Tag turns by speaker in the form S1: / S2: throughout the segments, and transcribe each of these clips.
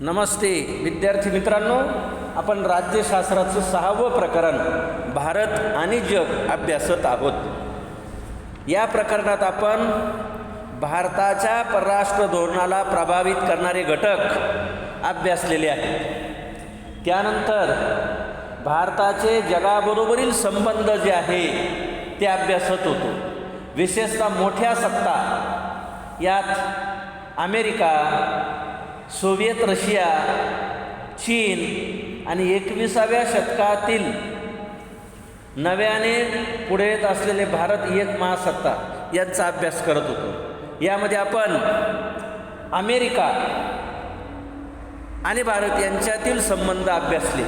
S1: नमस्ते विद्यार्थी मित्रांनो आपण राज्यशास्त्राचं सहावं प्रकरण भारत आणि जग अभ्यासत आहोत. या प्रकरणात आपण भारताच्या परराष्ट्र धोरणाला प्रभावित करणारे घटक अभ्यासलेले आहेत. त्यानंतर भारताचे जगाबरोबरील संबंध जे आहे ते अभ्यासत होतो. विशेषतः मोठ्या सत्ता यात अमेरिका सोव्हिएत रशिया चीन आणि एकविसाव्या शतकातील नव्याने पुढे येत असलेले भारत एक महासत्ता यांचा अभ्यास करत होतो. यामध्ये आपण अमेरिका आणि भारत यांच्यातील संबंध अभ्यासले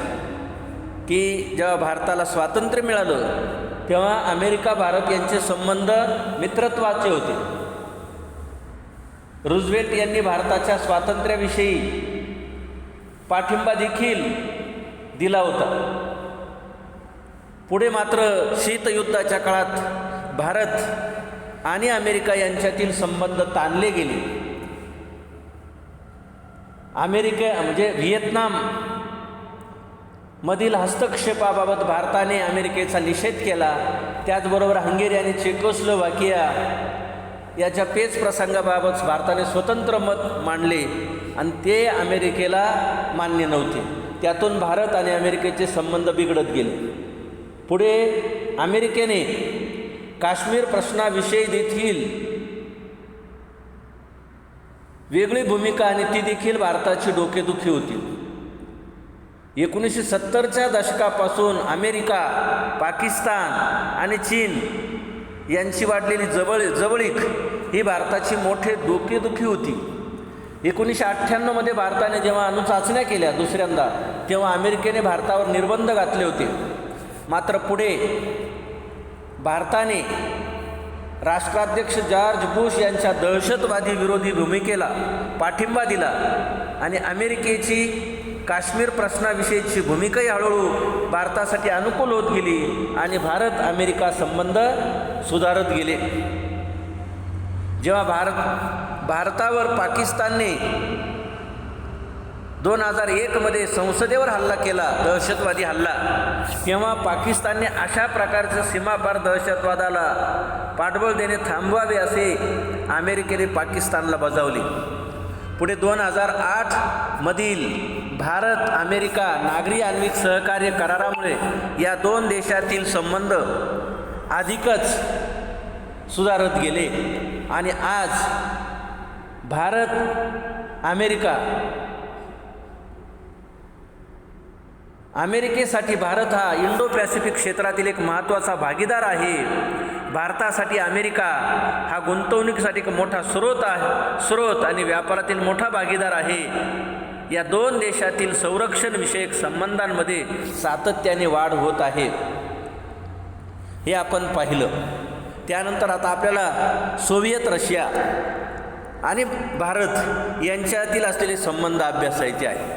S1: की जेव्हा भारताला स्वातंत्र्य मिळालं तेव्हा अमेरिका भारत यांचे संबंध मित्रत्वाचे होते. रुजवेत यांनी भारताच्या स्वातंत्र्याविषयी पाठिंबा देखील दिला होता. पुढे मात्र शीतयुद्धाच्या काळात भारत आणि अमेरिका यांच्यातील संबंध ताणले गेले. अमेरिके म्हणजे व्हिएतनाम मधील हस्तक्षेपाबाबत भारताने अमेरिकेचा निषेध केला. त्याचबरोबर हंगेरी आणि चेकोस्लोवाकिया याच्या पेच प्रसंगाबाबत भारताने स्वतंत्र मत मांडले आणि ते अमेरिकेला मान्य नव्हते. त्यातून भारत आणि अमेरिकेचे संबंध बिघडत गेले. पुढे अमेरिकेने काश्मीर प्रश्नाविषयी देखील वेगळी भूमिका आणि ती देखील भारताची डोकेदुखी होती. एकोणीसशे सत्तरच्या दशकापासून अमेरिका पाकिस्तान आणि चीन यांची वाढलेली जवळ जवळीक ही भारताची मोठे डोकेदुखी होती. एकोणीसशे अठ्ठ्याण्णवमध्ये भारताने जेव्हा अणुचाचण्या केल्या दुसऱ्यांदा तेव्हा अमेरिकेने भारतावर निर्बंध घातले होते. मात्र पुढे भारताने राष्ट्राध्यक्ष जॉर्ज बुश यांच्या दहशतवादी विरोधी भूमिकेला पाठिंबा दिला आणि अमेरिकेची काश्मीर प्रश्नाविषयीची भूमिकाही हळूहळू भारतासाठी अनुकूल होत गेली आणि भारत अमेरिका संबंध सुधारत गेले. जेव्हा भारत भारतावर पाकिस्तानने दोन हजार एकमध्ये संसदेवर हल्ला केला दहशतवादी हल्ला तेव्हा पाकिस्तानने अशा प्रकारच्या सीमापार दहशतवादाला पाठबळ देणे थांबवावे असे अमेरिकेने पाकिस्तानला बजावले. पुढे दोन हजार आठमधील भारत अमेरिका नागरी आण्विक सहकार्य करारामुळे या दोन देशातील संबंध अधिकच सुधारत गेले. आणि आज भारत अमेरिका अमेरिकेसाठी भारत हा इंडो पॅसिफिक क्षेत्रातील एक महत्त्वाचा भागीदार आहे. भारतासाठी अमेरिका हा गुंतवणुकीसाठी एक मोठा स्रोत आहे स्रोत आणि व्यापारातील मोठा भागीदार आहे. या दोन देशातील संरक्षणविषयक संबंधांमध्ये सातत्याने वाढ होत आहे. हे आपण पाहिलं. त्यानंतर आता आपल्याला सोव्हिएत रशिया आणि भारत यांच्यातील असलेले संबंध अभ्यासायचे आहे.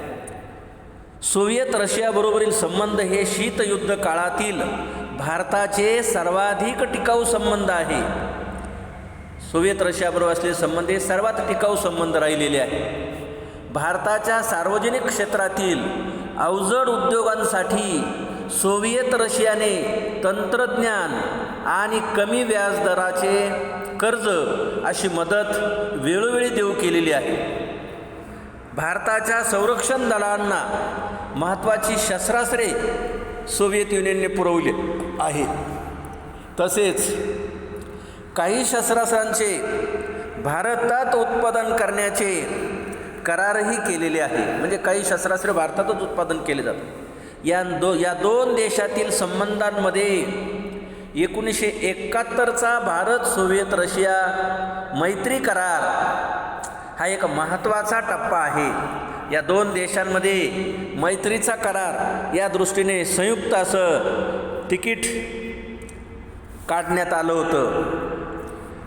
S1: सोव्हिएत रशियाबरोबरील संबंध हे शीतयुद्ध काळातील भारताचे सर्वाधिक टिकाऊ संबंध आहे. सोव्हिएत रशियाबरोबर असलेले संबंध हे सर्वात टिकाऊ संबंध राहिलेले आहे. भारताच्या सार्वजनिक क्षेत्रातील अवजड उद्योगांसाठी सोव्हिएत रशियाने तंत्रज्ञान आणि कमी व्याजदराचे कर्ज अशी मदत वेळोवेळी देऊ केलेली आहे. भारताच्या संरक्षण दलांना महत्त्वाची शस्त्रास्त्रे सोव्हिएत युनियनने पुरवली आहे तसेच काही शस्त्रास्त्रांचे भारतात उत्पादन करण्याचे करारही केलेले आहे. म्हणजे काही शस्त्रास्त्र भारतातच उत्पादन केले जातात या दो या दोन देशातील संबंधांमध्ये एकोणीसशे एकाहत्तरचा भारत सोव्हिएत रशिया मैत्री करार हा एक महत्त्वाचा टप्पा आहे. या दोन देशांमध्ये मैत्रीचा करार या दृष्टीने संयुक्त असं तिकीट काढण्यात आलं होतं.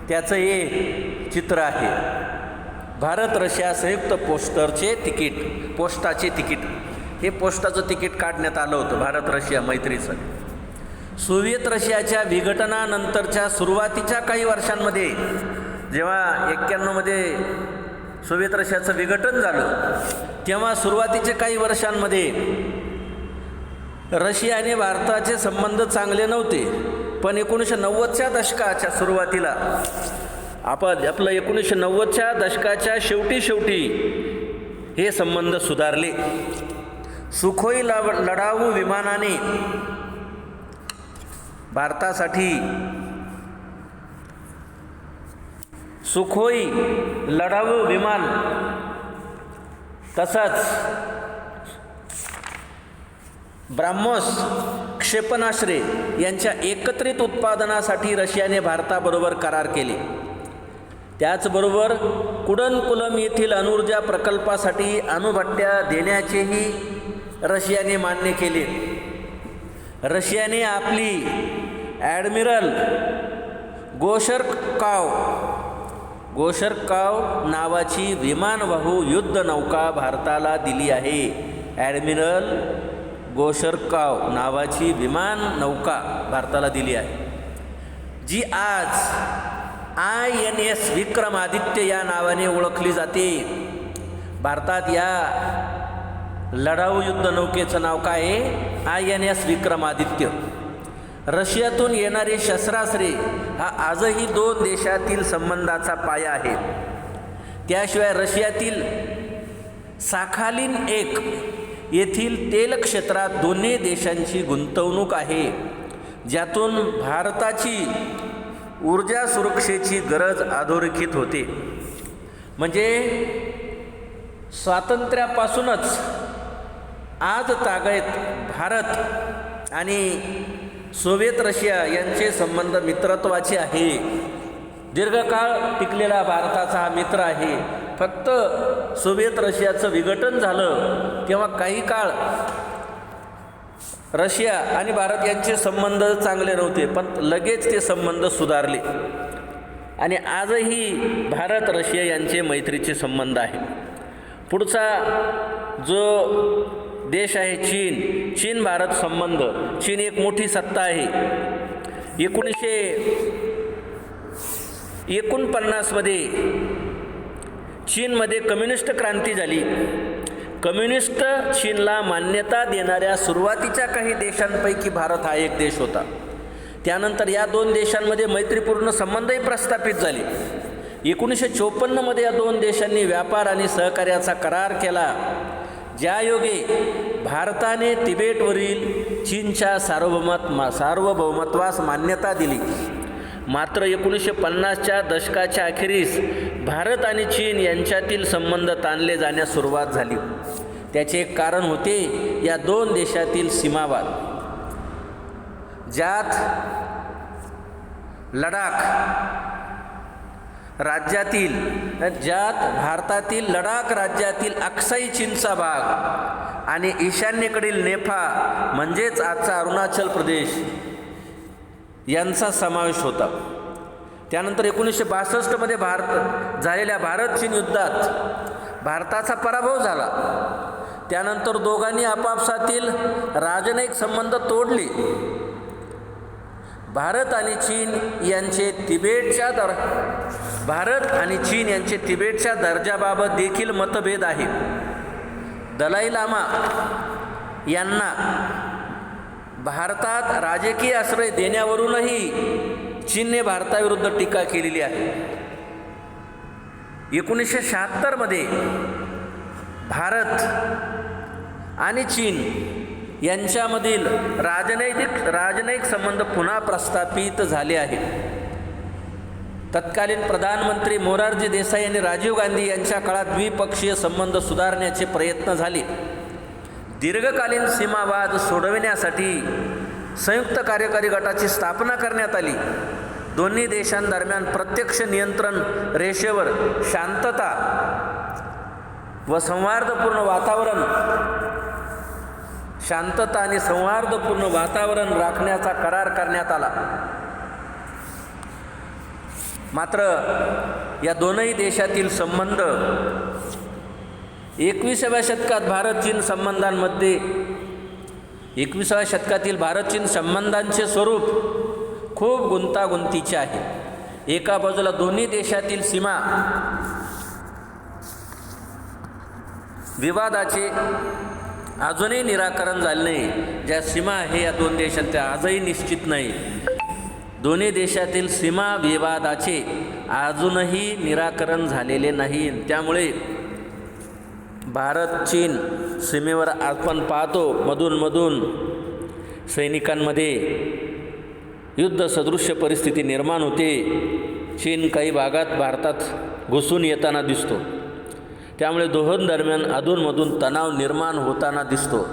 S1: त्याचं हे चित्र आहे. भारत रशिया संयुक्त पोस्टरचे तिकीट पोस्टाचे तिकीट. हे पोस्टाचं तिकीट काढण्यात आलं होतं भारत रशिया मैत्रीचं सोव्हिएत रशियाच्या विघटनानंतरच्या सुरुवातीच्या काही वर्षांमध्ये जेव्हा एक्क्याण्णवमध्ये सोव्हिएत रशियाचं विघटन झालं तेव्हा सुरुवातीच्या काही वर्षांमध्ये रशिया आणि भारताचे संबंध चांगले नव्हते. पण एकोणीसशे नव्वदच्या दशकाच्या सुरुवातीला आपण आपलं एकोणीसशे नव्वदच्या दशकाच्या शेवटी शेवटी हे संबंध सुधारले. सुखोई लव लढाऊ विमानाने भारतासाठी सुखोई लढाऊ विमान तसंच ब्राह्मोस क्षेपणास्त्रे यांच्या एकत्रित उत्पादनासाठी रशियाने भारताबरोबर करार केले. त्याचबरोबर कुडनकुलम येथील अणुऊर्जा प्रकल्पासाठी अणुभट्ट्या देण्याचेही रशियाने मान्य केले. रशियाने आपली ॲडमिरल गोशरकाव गोशरकाव नावाची विमानवाहू युद्धनौका भारताला दिली आहे. ॲडमिरल गोशरकाव नावाची विमान नौका भारताला दिली आहे. जी आज आय एन एस विक्रमादित्य या नावाने ओळखली जाते. भारतात या लढाऊ युद्धनौकेचं नाव काय आहे? I N S Vikramaditya. रशियातून येणारे शस्त्रास्त्रे हा आजही दोन देशातील संबंधाचा पाया आहे. त्याशिवाय रशियातील साखालीन एक येथील तेल क्षेत्रात दोन्ही देशांची गुंतवणूक आहे. ज्यातून भारताची ऊर्जा सुरक्षेची गरज अधोरेखित होते. म्हणजे स्वातंत्र्यापासूनच आज तागत भारत आणि सोव्हिएत रशिया यांचे संबंध मित्रत्वाचे आहे. दीर्घकाळ टिकलेला भारताचा हा मित्र आहे. फक्त सोव्हिएत रशियाचं विघटन झालं तेव्हा काही काळ रशिया आणि भारत यांचे संबंध चांगले नव्हते पण लगेच ते संबंध सुधारले. आणि आजही भारत रशिया यांचे मैत्रीचे संबंध आहे. पुढचा जो देश आहे चीन चीन भारत संबंध. चीन एक मोठी सत्ता आहे. एकोणीसशे एकोणपन्नासमध्ये चीनमध्ये कम्युनिस्ट क्रांती झाली. कम्युनिस्ट चीनला मान्यता देणाऱ्या सुरुवातीच्या काही देशांपैकी भारत हा एक देश होता. त्यानंतर या दोन देशांमध्ये मैत्रीपूर्ण संबंधही प्रस्थापित झाले. एकोणीसशे चोपन्नमध्ये या दोन देशांनी व्यापार आणि सहकार्याचा करार केला. ज्यायोगे भारताने तिबेटवरील चीनच्या सार्वभौमत मा सार्वभौमत्वास मान्यता दिली. मात्र एकोणीसशे पन्नासच्या दशकाच्या अखेरीस भारत आणि चीन यांच्यातील संबंध ताणले जाण्यास सुरुवात झाली. त्याचे एक कारण होते या दोन देशातील सीमावाद. ज्यात लडाख राज्यातील ज्यात भारतातील लडाख राज्यातील अक्साई चीनचा भाग आणि ईशान्येकडील नेफा म्हणजेच आजचा अरुणाचल प्रदेश यांचा समावेश होता. त्यानंतर एकोणीसशे बासष्टमध्ये भारत झालेल्या भारत चीन युद्धात भारताचा पराभव झाला. त्यानंतर दोघांनी आपापसातील राजनैतिक संबंध तोडले. भारत आणि चीन यांचे तिबेटच्या दर भारत आणि चीन यांचे तिबेटच्या दर्जाबाबत देखील मतभेद आहे दलाई लामा यांना भारतात राजकीय आश्रय देण्यावरूनही चीनने भारताविरुद्ध टीका केलेली आहे. एकोणीसशे शहात्तरमध्ये भारत आणि चीन यांच्यामधील राजनैतिक राजनैतिक संबंध पुन्हा प्रस्थापित झाले आहेत. तत्कालीन प्रधानमंत्री मोरारजी देसाई आणि राजीव गांधी यांच्या काळात द्विपक्षीय संबंध सुधारण्याचे प्रयत्न झाले. दीर्घकालीन सीमावाद सोडविण्यासाठी संयुक्त कार्यकारी गटाची स्थापना करण्यात आली. दोन्ही देशांदरम्यान प्रत्यक्ष नियंत्रण रेषेवर शांतता व संवादपूर्ण वातावरण शांतता आणि सौहार्दपूर्ण वातावरण राखण्याचा करार करण्यात आला. मात्र या दोनही देशातील संबंध एकविसाव्या शतकात भारत चीन संबंधांमध्ये एकविसाव्या शतकातील भारत चीन संबंधांचे स्वरूप खूप गुंतागुंतीचे आहे. एका बाजूला दोन्ही देशातील सीमा विवादाचे अजूनही निराकरण झालं नाही. ज्या सीमा आहे या दोन देशात त्या आजही निश्चित नाही. दोन्ही देशातील सीमा विवादाचे अजूनही निराकरण झालेले नाही. त्यामुळे भारत चीन सीमेवर आपण पाहतो मधूनमधून सैनिकांमध्ये युद्धसदृश्य परिस्थिती निर्माण होते. चीन काही भागात भारतात घुसून येताना दिसतो. त्यामुळे दोहोंदरम्यान अधूनमधून तणाव निर्माण होताना दिसतो.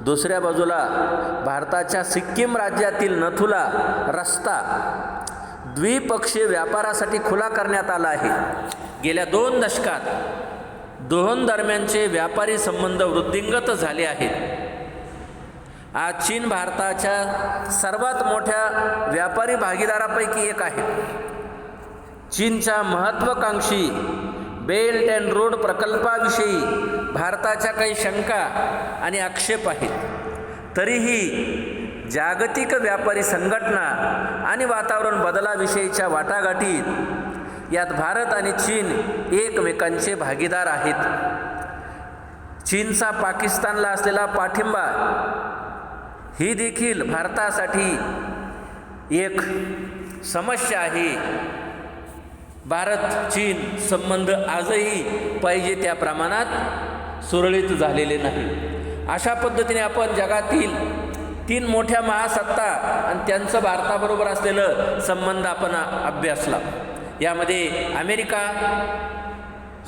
S1: दुसऱ्या बाजूला भारताच्या सिक्कीम राज्यातील नथुला रस्ता द्विपक्षीय व्यापारासाठी खुला करण्यात आला आहे. गेल्या दोन दशकात दोहोंदरम्यानचे व्यापारी संबंध वृद्धिंगत झाले आहेत. आज चीन भारताच्या सर्वात मोठ्या व्यापारी भागीदारापैकी एक आहे. चीनच्या महत्त्वाकांक्षी बेल्ट अँड रोड प्रकल्पाविषयी भारताच्या काही शंका आणि आक्षेप आहेत. तरीही जागतिक व्यापारी संघटना आणि वातावरण बदलाविषयीच्या वाटाघाटीत यात भारत आणि चीन एकमेकांचे भागीदार आहेत. चीनचा पाकिस्तानला असलेला पाठिंबा ही देखील भारतासाठी एक समस्या आहे. भारत चीन संबंध आजही पाहिजे त्या प्रमाणात सुरळीत झालेले नाही. अशा पद्धतीने आपण जगातील तीन मोठ्या महासत्ता आणि त्यांचं भारताबरोबर असलेलं संबंध आपण अभ्यासला. यामध्ये अमेरिका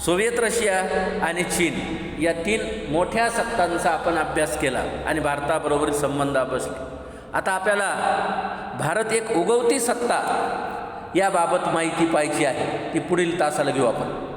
S1: सोव्हिएत रशिया आणि चीन या तीन मोठ्या सत्तांचा आपण अभ्यास केला आणि भारताबरोबर संबंध अभ्यासले. आता आपल्याला भारत एक उगवती सत्ता याबाबत माहिती पाहिजे आहे ती पुढील तासाला घेऊ आपण.